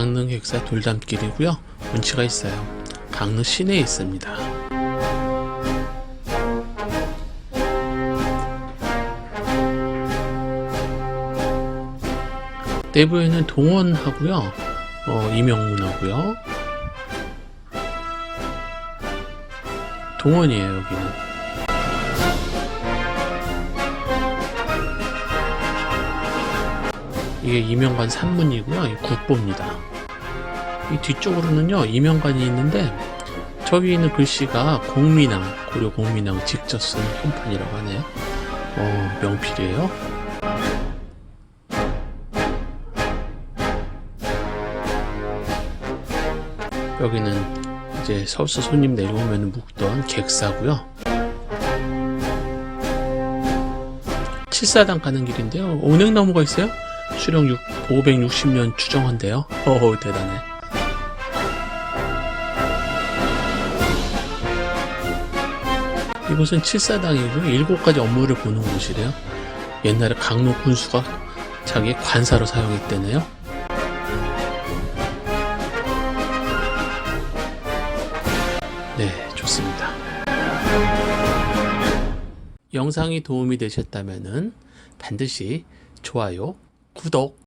강릉 객사 돌담길이고요. 운치가 있어요. 강릉 시내에 있습니다. 내부에는 동원하고요. 어, 이명문하고요. 동원이에요, 여기는. 이게 이명관 산문이고요. 이 국보입니다. 이 뒤쪽으로는요, 이명관이 있는데, 저 위에 있는 글씨가 공민왕, 고려 공민왕 직접 쓴 손판이라고 하네요. 어, 명필이에요. 여기는 이제 서울서 손님 내려오면 묵던 객사고요. 칠사당 가는 길인데요. 은행나무가 있어요. 수령 6, 560년 추정한대요. 어우 대단해. 이곳은 칠사당이고 일곱 가지 업무를 보는 곳이래요. 옛날에 강로 군수가 자기 관사로 사용했대네요. 네, 좋습니다. 영상이 도움이 되셨다면 반드시 좋아요, 구독,